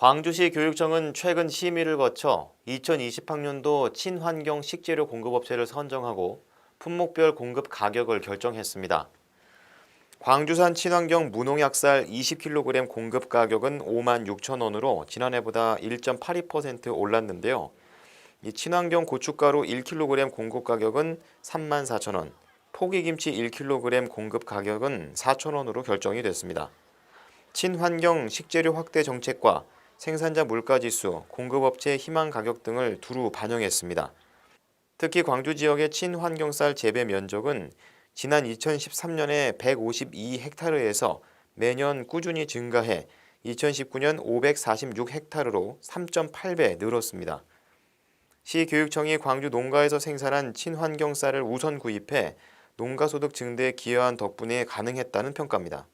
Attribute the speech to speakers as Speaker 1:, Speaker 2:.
Speaker 1: 광주시 교육청은 최근 심의를 거쳐 2020학년도 친환경 식재료 공급업체를 선정하고 품목별 공급 가격을 결정했습니다. 광주산 친환경 무농약쌀 20kg 공급 가격은 5만 6천 원으로 지난해보다 1.82% 올랐는데요. 이 친환경 고춧가루 1kg 공급 가격은 3만 4천 원, 포기김치 1kg 공급 가격은 4천 원으로 결정이 됐습니다. 친환경 식재료 확대 정책과 생산자 물가지수, 공급업체 희망 가격 등을 두루 반영했습니다. 특히 광주 지역의 친환경쌀 재배 면적은 지난 2013년에 152헥타르에서 매년 꾸준히 증가해 2019년 546헥타르로 3.8배 늘었습니다. 시 교육청이 광주 농가에서 생산한 친환경 쌀을 우선 구입해 농가 소득 증대에 기여한 덕분에 가능했다는 평가입니다.